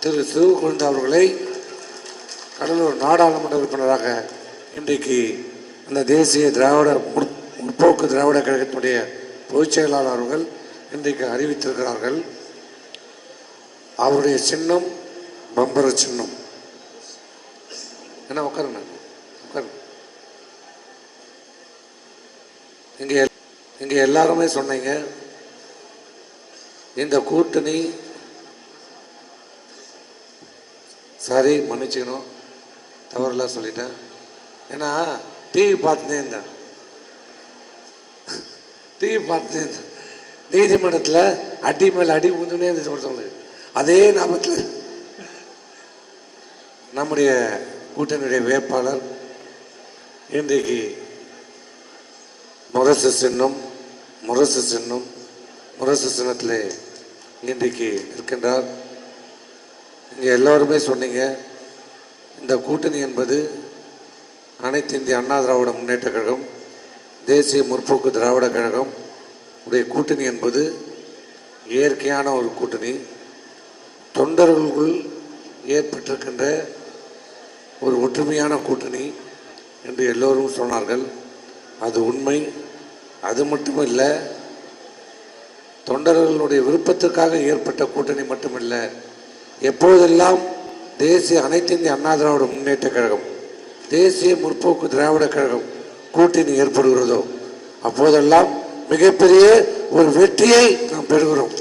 திரு சிவகுழந்தை அவர்களை கடலூர் நாடாளுமன்ற உறுப்பினராக இன்றைக்கு அந்த தேசிய திராவிட முற்- முற்போக்கு திராவிட கழகத்தினுடைய பொதுச் செயலாளர் அவர்கள் இன்றைக்கு அறிவித்திருக்கிறார்கள். அவருடைய சின்னம் பம்பர சின்னம். என்ன உட்காருங்க. உட்காருங்க. இங்கே இங்கே எல்லாருமே சொன்னீங்க இந்த கூட்டணி சாரி மன்னிச்சுக்கணும். தவறுலாம் சொல்லிட்டேன். ஏன்னா டிவி பார்த்துட்டே இருந்தேன். டிவி பார்த்துட்டே இருந்தேன். நீதிமன்றத்தில் அடி மேல் அடி ஊந்துனே இருந்துச்சு ஒருத்தவங்களுக்கு. அதே ஞாபகத்தில் நம்முடைய கூட்டணியுடைய வேட்பாளர் இன்றைக்கு முரசு சின்னம் முரசு சின்னம் முரசு சின்னத்தில் இன்றைக்கு இருக்கின்றார் நீங்கள் எல்லோருமே சொன்னீங்க இந்த கூட்டணி என்பது அனைத்து இந்திய அண்ணா திராவிட முன்னேற்ற கழகம் தேசிய முற்போக்கு திராவிட கழகம் உடைய கூட்டணி என்பது இயற்கையான ஒரு கூட்டணி. தொண்டர்களுக்குள் ஏற்பட்டிருக்கின்ற ஒரு ஒற்றுமையான கூட்டணி என்று எல்லோரும் சொன்னார்கள். அது உண்மை. அது மட்டுமல்ல தொண்டர்களுடைய விருப்பத்திற்காக ஏற்பட்ட கூட்டணி மட்டுமில்லை எப்போதெல்லாம் தேசிய அனைத்து இந்திய அண்ணா திராவிட முன்னேற்ற கழகம் தேசிய முற்போக்கு திராவிட கழகம் கூட்டணி ஏற்படுகிறதோ அப்போதெல்லாம் மிகப்பெரிய ஒரு வெற்றியை நாம் பெறுகிறோம்.